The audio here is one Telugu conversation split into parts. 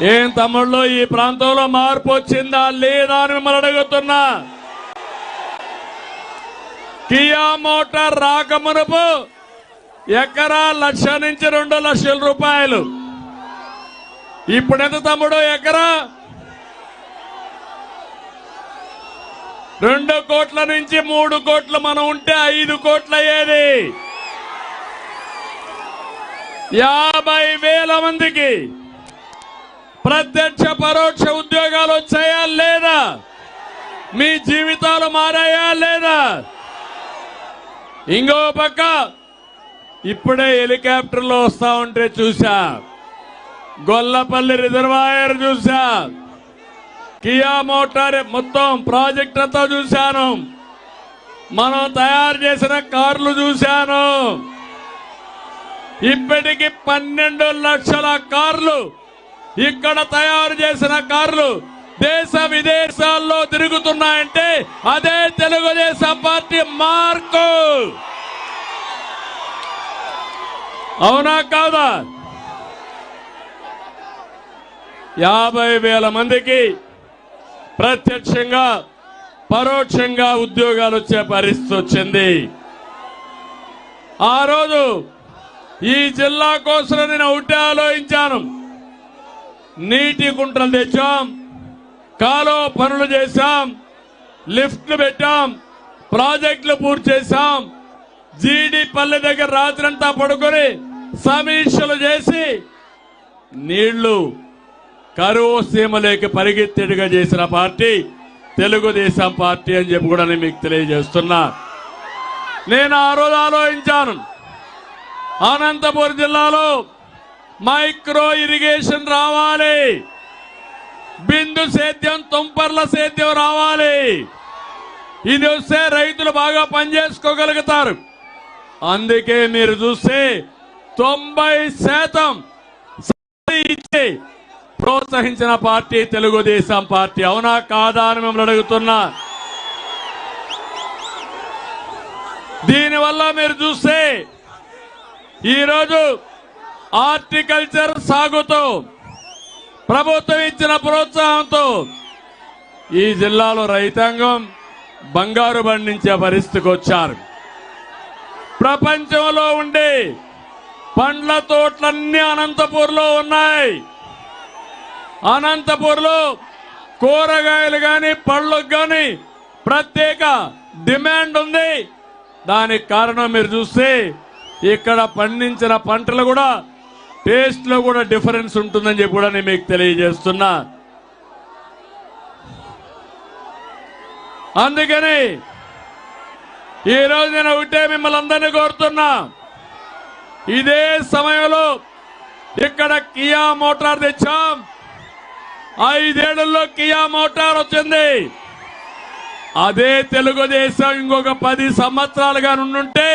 ఏం తమ్ముళ్ళు ఈ ప్రాంతంలో మార్పు వచ్చిందా లేదా అని మిమ్మల్ని అడుగుతున్నా. కియా మోటార్ రాకమునుపు ఎకరా లక్ష నుంచి రెండు లక్షల రూపాయలు. ఇప్పుడు ఎంత తమ్ముడు ఎకరా? రెండు కోట్ల నుంచి మూడు కోట్లు మనం ఉంటే ఐదు కోట్ల అయ్యేది యాభై వేల మందికి. ప్రత్యక్ష పరోక్ష ఉద్యోగాలు వచ్చాయా లేదా? మీ జీవితాలు మారాయా లేదా? ఇంకో పక్క ఇప్పుడే హెలికాప్టర్లో వస్తా ఉంటే చూసా గొల్లపల్లి రిజర్వాయర్ చూసా కియా మోటార్ మొత్తం ప్రాజెక్ట్ అంతా చూశాను. మనం తయారు చేసిన కార్లు చూశాను. ఇప్పటికి పన్నెండు లక్షల కార్లు ఇక్కడ తయారు చేసిన కార్లు దేశ విదేశాల్లో తిరుగుతున్నాయంటే అదే తెలుగుదేశం పార్టీ మార్కు. అవునా కాదా? యాభై వేల మందికి ప్రత్యక్షంగా పరోక్షంగా ఉద్యోగాలు వచ్చే పరిస్థితి వచ్చింది. ఆ రోజు ఈ జిల్లా కోసం నేను ఒకటే ఆలోచించాను. నీటి గుంటలు తెచ్చాం కాలువ పనులు చేశాం లిఫ్ట్లు పెట్టాం ప్రాజెక్టులు పూర్తి చేశాం. జీడి పల్లె దగ్గర రాత్రంతా పడుకొని సమీక్షలు చేసి నీళ్ళు కరువు సీమలేకి పరిగెత్తేడుగా చేసిన పార్టీ తెలుగుదేశం పార్టీ అని చెప్పి కూడా నేను మీకు తెలియజేస్తున్నా. నేను ఆ రోజు ఆలోచించాను. అనంతపురం జిల్లాలో మైక్రో ఇరిగేషన్ రావాలి. బిందు సేద్యం తుంపర్ల సేద్యం రావాలి. ఇది వస్తే రైతులు బాగా పనిచేసుకోగలుగుతారు అందుకే మీరు చూస్తే తొంభై శాతం సబ్సిడీ ఇచ్చి ప్రోత్సహించిన పార్టీ తెలుగుదేశం పార్టీ. అవునా కాదా అని మిమ్మల్ని అడుగుతున్నా. దీనివల్ల మీరు చూస్తే ఈరోజు హార్టికల్చర్ సాగుతో ప్రభుత్వం ఇచ్చిన ప్రోత్సాహంతో ఈ జిల్లాలో రైతాంగం బంగారు పండించే పరిస్థితికి వచ్చారు. ప్రపంచంలో ఉండే పండ్ల తోటలన్నీ అనంతపూర్లో ఉన్నాయి. అనంతపూర్లో కూరగాయలు కానీ పళ్ళకు కానీ ప్రత్యేక డిమాండ్ ఉంది. దానికి కారణం మీరు చూస్తే ఇక్కడ పండించిన పంటలు కూడా టేస్ట్లో కూడా డిఫరెన్స్ ఉంటుందని చెప్పి కూడా నేను మీకు తెలియజేస్తున్నా. అందుకని ఈ రోజు నేను ఒకటే మిమ్మల్ని అందరినీ కోరుతున్నా. ఇదే సమయంలో ఇక్కడ కియా మోటార్ తెచ్చాం. ఐదేళ్ళలో కియా మోటార్ వచ్చింది. అదే తెలుగుదేశం ఇంకొక పది సంవత్సరాలుగా నుండుంటే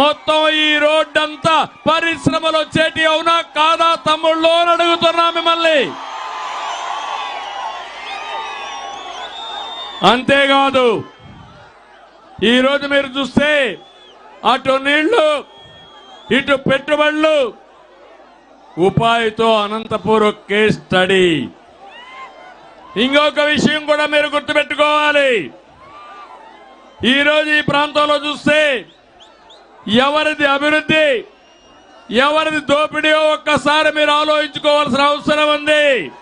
మొత్తం ఈ రోడ్డంతా పరిశ్రమలు వచ్చేటి అవునా కాదా తమ్ముళ్ళు అని అడుగుతున్నా మిమ్మల్ని. అంతేకాదు ఈరోజు మీరు చూస్తే అటు నీళ్ళు ఇటు పెట్టుబడులు ఉపాధితో అనంతపూర్ కేస్ స్టడీ. ఇంకొక విషయం కూడా మీరు గుర్తుపెట్టుకోవాలి. ఈరోజు ఈ ప్రాంతంలో చూస్తే ఎవరిది అభివృద్ధి? ఎవరిది దోపిడీయో ఒక్కసారి మీరు ఆలోచించుకోవాల్సిన అవసరం ఉంది.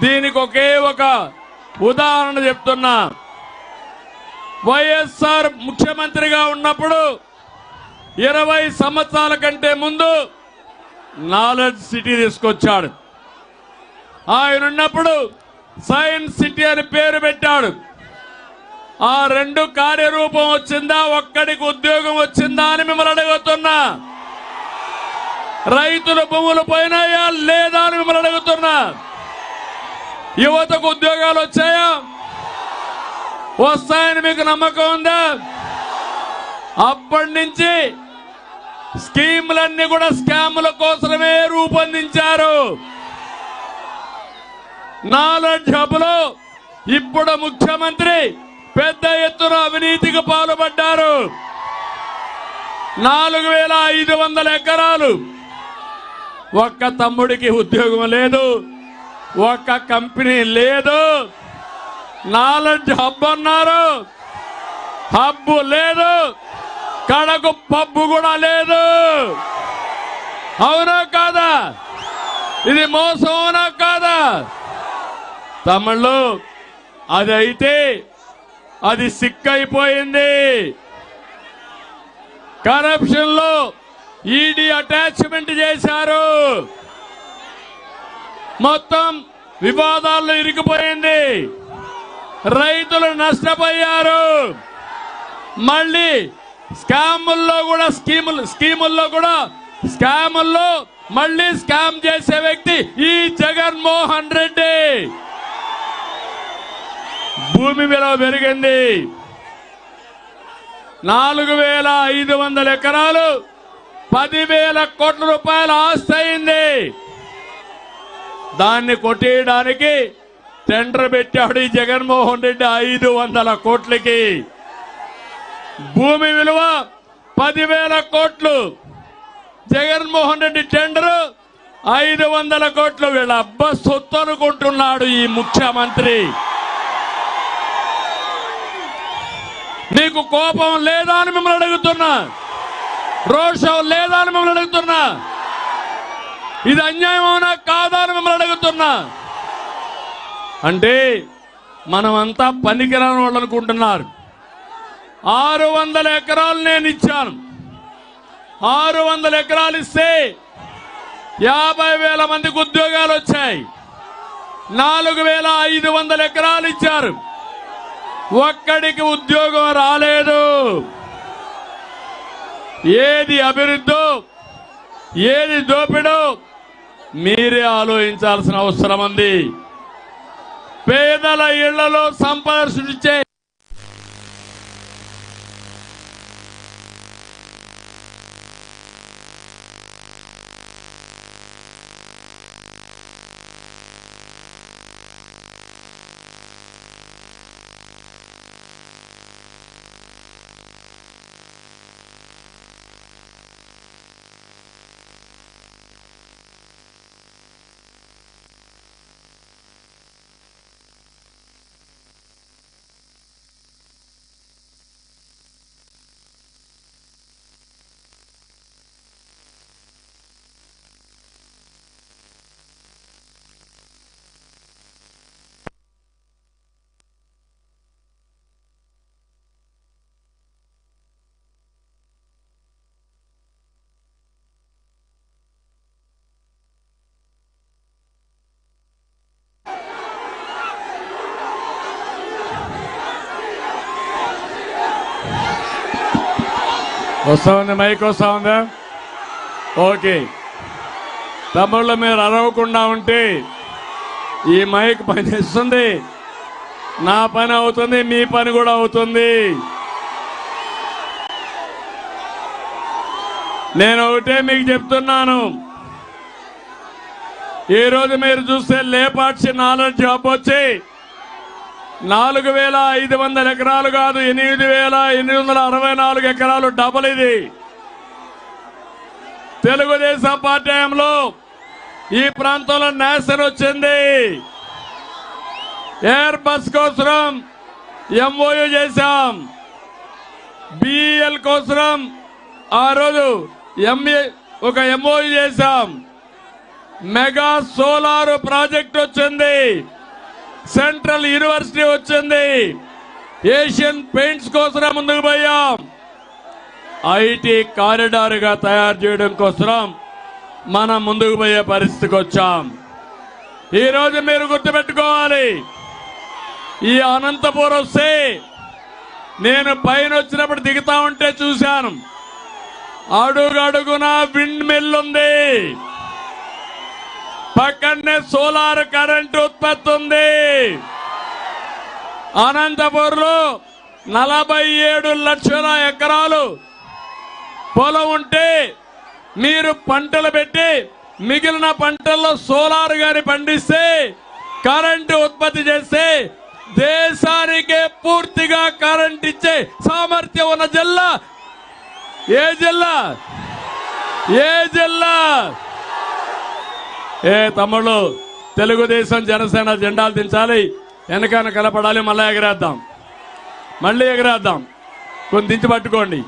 దీనికి ఒకే ఒక ఉదాహరణ చెప్తున్నా. వైఎస్ఆర్ ముఖ్యమంత్రిగా ఉన్నప్పుడు ఇరవై సంవత్సరాల కంటే ముందు నాలెడ్జ్ సిటీ తీసుకొచ్చాడు. ఆయన ఉన్నప్పుడు సైన్స్ సిటీ అని పేరు పెట్టాడు. ఆ రెండు కార్యరూపం వచ్చిందా? ఒక్కడికి ఉద్యోగం వచ్చిందా అని మిమ్మల్ని అడుగుతున్నా. రైతుల భూములు పోయినాయా? లేదా అని మిమ్మల్ని అడుగుతున్నా. యువతకు ఉద్యోగాలు వచ్చాయా? వస్తాయని మీకు నమ్మకం ఉందా? అప్పటి నుంచి స్కీములన్నీ కూడా స్కాముల కోసమే రూపొందించారు. నాలెడ్జ్ హబ్లో ఇప్పుడు ముఖ్యమంత్రి పెద్ద ఎత్తున అవినీతికి పాల్పడ్డారు. నాలుగు వేల ఐదు వందల ఎకరాలు. ఒక్క తమ్ముడికి ఉద్యోగం లేదు. ఒక్క కంపెనీ లేదు. నాలెడ్జ్ హబ్ అన్నారు. హబ్బు లేదు. కడకు పబ్బు కూడా లేదు. అవునా కాదా? ఇది మోసం అవునా కాదా? తమిళ్ళు అది అయితే అది సిక్ అయిపోయింది కరప్షన్లో ఈడీ అటాచ్మెంట్ చేశారు. మొత్తం వివాదాల్లో ఇరిగిపోయింది. రైతులు నష్టపోయారు. మళ్ళీ స్కాముల్లో కూడా స్కీములు స్కీముల్లో కూడా స్కాముల్లో మళ్ళీ స్కామ్ చేసే వ్యక్తి ఈ జగన్మోహన్ రెడ్డి. భూమి విలువ పెరిగింది. నాలుగు వేల ఐదు వందల ఎకరాలు పదివేల కోట్ల రూపాయల ఆస్తి అయింది. దాన్ని కొట్టేయడానికి టెండర్ పెట్టాడు ఈ జగన్మోహన్ రెడ్డి ఐదు వందల కోట్లకి. భూమి విలువ పదివేల కోట్లు. జగన్మోహన్ రెడ్డి టెండర్ ఐదు వందల కోట్లు. వీళ్ళ అబ్బ సొత్తు అనుకుంటున్నాడు ఈ ముఖ్యమంత్రి. మీకు కోపం లేదా అని మిమ్మల్ని అడుగుతున్నా. రోషం లేదా అని మిమ్మల్ని అడుగుతున్నా. ఇది అన్యాయం అవునా కాదా అని మిమ్మల్ని అడుగుతున్నా. అంటే మనమంతా పనికిరాని వాళ్ళు అనుకుంటున్నారు. ఆరు వందల ఎకరాలు నేను ఇచ్చాను. ఆరు వందల ఎకరాలు ఇస్తే యాభై వేల మందికి ఉద్యోగాలు వచ్చాయి. నాలుగు వేల ఐదు వందల ఎకరాలు ఇచ్చారు. ఒక్కడికి ఉద్యోగం రాలేదు. ఏది అభివృద్ధి? ఏది దోపిడో? మీరే ఆలోచించాల్సిన అవసరం ఉంది. పేదల ఇళ్ళలో సంపద సృష్టించే వస్తా ఉంది మైక్ వస్తా ఉందా? ఓకే. తమ్ముళ్ళు మీరు అరవకుండా ఉంటే ఈ మైక్ పనిచేస్తుంది నా పని అవుతుంది మీ పని కూడా అవుతుంది. నేను ఒకటే మీకు చెప్తున్నాను. ఈ రోజు మీరు చూస్తే లేపాక్షి నాలెడ్జ్ జాబ్ వచ్చి నాలుగు వేల ఐదు వందల ఎకరాలు కాదు ఎనిమిది వేల ఎనిమిది వందల అరవై నాలుగు ఎకరాలు డబల్ ఇది. తెలుగుదేశం పార్టీ హయాంలో ఈ ప్రాంతంలో నేషన్ వచ్చింది. ఎయిర్ బస్ కోసం ఎంఓయూ చేశాం. బిఎల్ కోసం ఆ రోజు ఎంఏ ఒక ఎంఓయూ చేశాం. మెగా సోలార్ ప్రాజెక్ట్ వచ్చింది. సెంట్రల్ యూనివర్సిటీ వచ్చింది. ఏషియన్ పెయింట్స్ కోసం ముందుకు పోయాం. ఐటీ కారిడార్గా తయారు చేయడం కోసం మనం ముందుకు పోయే పరిస్థితికి వచ్చాం. ఈ రోజు మీరు గుర్తుపెట్టుకోవాలి. ఈ అనంతపురం వస్తే నేను పైన వచ్చినప్పుడు దిగుతా ఉంటే చూశాను. అడుగడుగున విండ్ మిల్ ఉంది. పక్కనే సోలార్ కరెంట్ ఉత్పత్తి ఉంది అనంతపూర్లో నలభై ఏడు లక్షల ఎకరాలు పొలం ఉంటే మీరు పంటలు పెట్టి మిగిలిన పంటల్లో సోలార్ గాని పండిస్తే కరెంటు ఉత్పత్తి చేస్తే దేశానికే పూర్తిగా కరెంట్ ఇచ్చే సామర్థ్యం ఉన్న జిల్లా. ఏ జిల్లా? ఏ జిల్లా? ఏ తమ్ముళ్ళు తెలుగుదేశం జనసేన జెండాలు దించాలి. వెనకాన కలపడాలి మళ్ళీ ఎగరేద్దాం. మళ్ళీ ఎగరేద్దాం. కొన్ని దించి పట్టుకోండి.